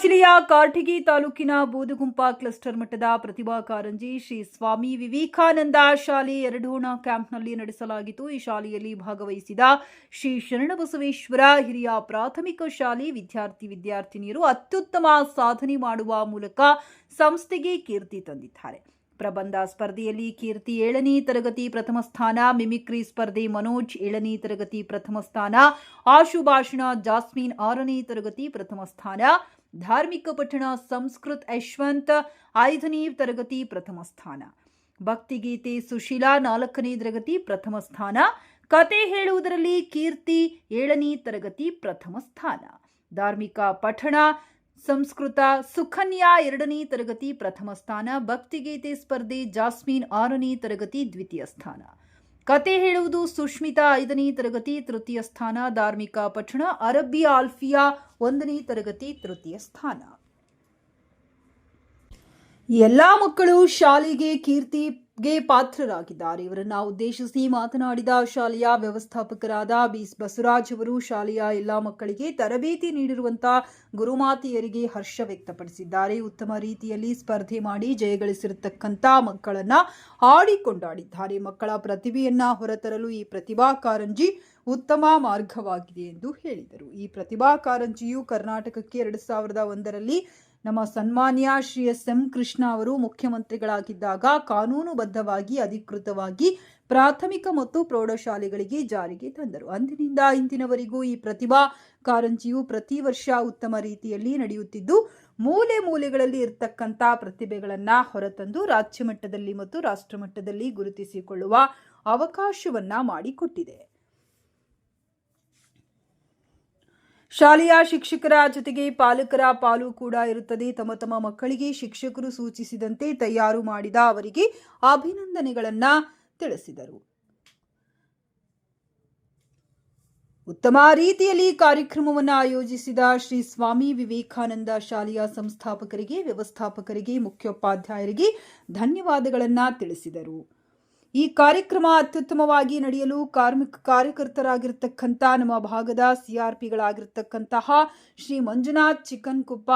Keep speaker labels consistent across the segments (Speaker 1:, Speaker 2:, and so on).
Speaker 1: ಜಿಲ್ಲೆಯ ಕಾರಟಗಿ ತಾಲೂಕಿನ ಬೂದುಗುಂಪ ಕ್ಲಸ್ಟರ್ ಮಟ್ಟದ ಪ್ರತಿಭಾ ಕಾರಂಜಿ ಶ್ರೀ ಸ್ವಾಮಿ ವಿವೇಕಾನಂದ ಶಾಲೆ ಎರಡೋಣ ಕ್ಯಾಂಪ್ನಲ್ಲಿ ನಡೆಸಲಾಗಿತ್ತು. ಈ ಶಾಲೆಯಲ್ಲಿ ಭಾಗವಹಿಸಿದ ಶ್ರೀ ಶರಣಬಸವೇಶ್ವರ ಹಿರಿಯ ಪ್ರಾಥಮಿಕ ಶಾಲೆ ವಿದ್ಯಾರ್ಥಿ ವಿದ್ಯಾರ್ಥಿನಿಯರು ಅತ್ಯುತ್ತಮ ಸಾಧನೆ ಮಾಡುವ ಮೂಲಕ ಸಂಸ್ಥೆಗೆ ಕೀರ್ತಿ ತಂದಿದ್ದಾರೆ. ಪ್ರಬಂಧ ಸ್ಪರ್ಧೆಯಲ್ಲಿ ಕೀರ್ತಿ ಏಳನೇ ತರಗತಿ ಪ್ರಥಮ ಸ್ಥಾನ, ಮಿಮಿಕ್ರಿ ಸ್ಪರ್ಧೆ ಮನೋಜ್ ಏಳನೇ ತರಗತಿ ಪ್ರಥಮ ಸ್ಥಾನ ಆಶು ಭಾಷಣ ಜಾಸ್ಮಿನ್ ಆರನೇ ತರಗತಿ ಪ್ರಥಮ ಸ್ಥಾನ, ಧಾರ್ಮಿಕ ಪಠಣ ಸಂಸ್ಕೃತ್ ಯಶ್ವಂತ್ ಐದನೇ ತರಗತಿ ಪ್ರಥಮ ಸ್ಥಾನ. ಭಕ್ತಿಗೀತೆ ಸುಶೀಲಾ ನಾಲ್ಕನೇ ತರಗತಿ ಪ್ರಥಮ ಸ್ಥಾನ. ಕತೆ ಹೇಳುವುದರಲ್ಲಿ ಕೀರ್ತಿ ಏಳನೇ ತರಗತಿ ಪ್ರಥಮ ಸ್ಥಾನ. ಧಾರ್ಮಿಕ ಪಠಣ ಸಂಸ್ಕೃತ ಸುಖನ್ಯಾ ಎರಡನೇ ತರಗತಿ ಪ್ರಥಮ ಸ್ಥಾನ, ಭಕ್ತಿಗೀತೆ ಸ್ಪರ್ಧೆ ಜಾಸ್ಮಿನ್ ಆರನೇ ತರಗತಿ ದ್ವಿತೀಯ ಸ್ಥಾನ. ಕತೆ ಹೇಳುವುದು ಸುಷ್ಮಿತಾ ಐದನೇ ತರಗತಿ ತೃತೀಯ ಸ್ಥಾನ, ಧಾರ್ಮಿಕ ಪಠಣ, ಅರಬ್ಬಿ ಆಲ್ಫಿಯಾ ಒಂದನೇ ತರಗತಿ ತೃತೀಯ ಸ್ಥಾನ. ಎಲ್ಲ ಮಕ್ಕಳು ಶಾಲೆಗೆ ಕೀರ್ತಿಗೆ ಪಾತ್ರರಾಗಿದ್ದಾರೆ. ಇವರನ್ನ ಉದ್ದೇಶಿಸಿ ಮಾತನಾಡಿದ ಶಾಲೆಯ ವ್ಯವಸ್ಥಾಪಕರಾದ ಬಿ ಬಸವರಾಜ್ ಅವರು, ಶಾಲೆಯ ಎಲ್ಲಾ ಮಕ್ಕಳಿಗೆ ತರಬೇತಿ ನೀಡಿರುವಂತಹ ಗುರುಮಾತೆಯರಿಗೆ ಹರ್ಷ ವ್ಯಕ್ತಪಡಿಸಿದ್ದಾರೆ. ಉತ್ತಮ ರೀತಿಯಲ್ಲಿ ಸ್ಪರ್ಧೆ ಮಾಡಿ ಜಯಗಳಿಸಿರತಕ್ಕಂತ ಮಕ್ಕಳನ್ನ ಆಡಿಕೊಂಡಾಡಿದ್ದಾರೆ. ಮಕ್ಕಳ ಪ್ರತಿಭೆಯನ್ನ ಹೊರತರಲು ಈ ಪ್ರತಿಭಾ ಕಾರಂಜಿ ಉತ್ತಮ ಮಾರ್ಗವಾಗಿದೆ ಎಂದು ಹೇಳಿದರು. ಈ ಪ್ರತಿಭಾ ಕಾರಂಜಿಯು ಕರ್ನಾಟಕಕ್ಕೆ ಎರಡು ಸಾವಿರದ ಒಂದರಲ್ಲಿ ನಮ್ಮ ಸನ್ಮಾನ್ಯ ಶ್ರೀ ಎಸ್ ಎಂ ಕೃಷ್ಣ ಅವರು ಮುಖ್ಯಮಂತ್ರಿಗಳಾಗಿದ್ದಾಗ ಕಾನೂನುಬದ್ಧವಾಗಿ ಅಧಿಕೃತವಾಗಿ ಪ್ರಾಥಮಿಕ ಮತ್ತು ಪ್ರೌಢಶಾಲೆಗಳಿಗೆ ಜಾರಿಗೆ ತಂದರು. ಅಂದಿನಿಂದ ಇಂದಿನವರೆಗೂ ಈ ಪ್ರತಿಭಾ ಕಾರಂಜಿಯು ಪ್ರತಿ ವರ್ಷ ಉತ್ತಮ ರೀತಿಯಲ್ಲಿ ನಡೆಯುತ್ತಿದ್ದು, ಮೂಲೆ ಮೂಲೆಗಳಲ್ಲಿ ಇರತಕ್ಕಂಥ ಪ್ರತಿಭೆಗಳನ್ನು ಹೊರತಂದು ರಾಜ್ಯ ಮಟ್ಟದಲ್ಲಿ ಮತ್ತು ರಾಷ್ಟ್ರಮಟ್ಟದಲ್ಲಿ ಗುರುತಿಸಿಕೊಳ್ಳುವ ಅವಕಾಶವನ್ನ ಮಾಡಿಕೊಟ್ಟಿದೆ. ಶಾಲೆಯ ಶಿಕ್ಷಕರ ಜೊತೆಗೆ ಪಾಲಕರ ಪಾಲು ಕೂಡ ಇರುತ್ತದೆ. ತಮ್ಮ ತಮ್ಮ ಮಕ್ಕಳಿಗೆ ಶಿಕ್ಷಕರು ಸೂಚಿಸಿದಂತೆ ತಯಾರು ಮಾಡಿದ ಅವರಿಗೆ ಅಭಿನಂದನೆಗಳನ್ನ ತಿಳಿಸಿದರು. ಉತ್ತಮ ರೀತಿಯಲ್ಲಿ ಕಾರ್ಯಕ್ರಮವನ್ನು ಆಯೋಜಿಸಿದ ಶ್ರೀ ಸ್ವಾಮಿ ವಿವೇಕಾನಂದ ಶಾಲೆಯ ಸಂಸ್ಥಾಪಕರಿಗೆ, ವ್ಯವಸ್ಥಾಪಕರಿಗೆ, ಮುಖ್ಯೋಪಾಧ್ಯಾಯರಿಗೆ ಧನ್ಯವಾದಗಳನ್ನು ತಿಳಿಸಿದರು. ಈ ಕಾರ್ಯಕ್ರಮ ಅತ್ಯುತ್ತಮವಾಗಿ ನಡೆಯಲು ಕಾರ್ಮಿಕ ಕಾರ್ಯಕರ್ತರಾಗಿರ್ತಕ್ಕಂಥ ನಮ್ಮ ಭಾಗದ ಸಿಆರ್ಪಿಗಳಾಗಿರ್ತಕ್ಕಂತಹ ಶ್ರೀ ಮಂಜುನಾಥ್ ಚಿಕನ್ ಕುಪ್ಪ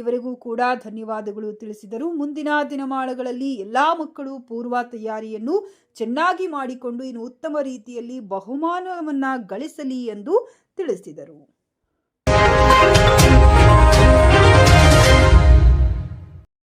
Speaker 1: ಇವರಿಗೂ ಕೂಡ ಧನ್ಯವಾದಗಳು ತಿಳಿಸಿದರು. ಮುಂದಿನ ದಿನಮಾನಗಳಲ್ಲಿ ಎಲ್ಲಾ ಮಕ್ಕಳು ಪೂರ್ವ ತಯಾರಿಯನ್ನು ಚೆನ್ನಾಗಿ ಮಾಡಿಕೊಂಡು ಇನ್ನು ಉತ್ತಮ ರೀತಿಯಲ್ಲಿ ಬಹುಮಾನವನ್ನು ಗಳಿಸಲಿ ಎಂದು ತಿಳಿಸಿದರು.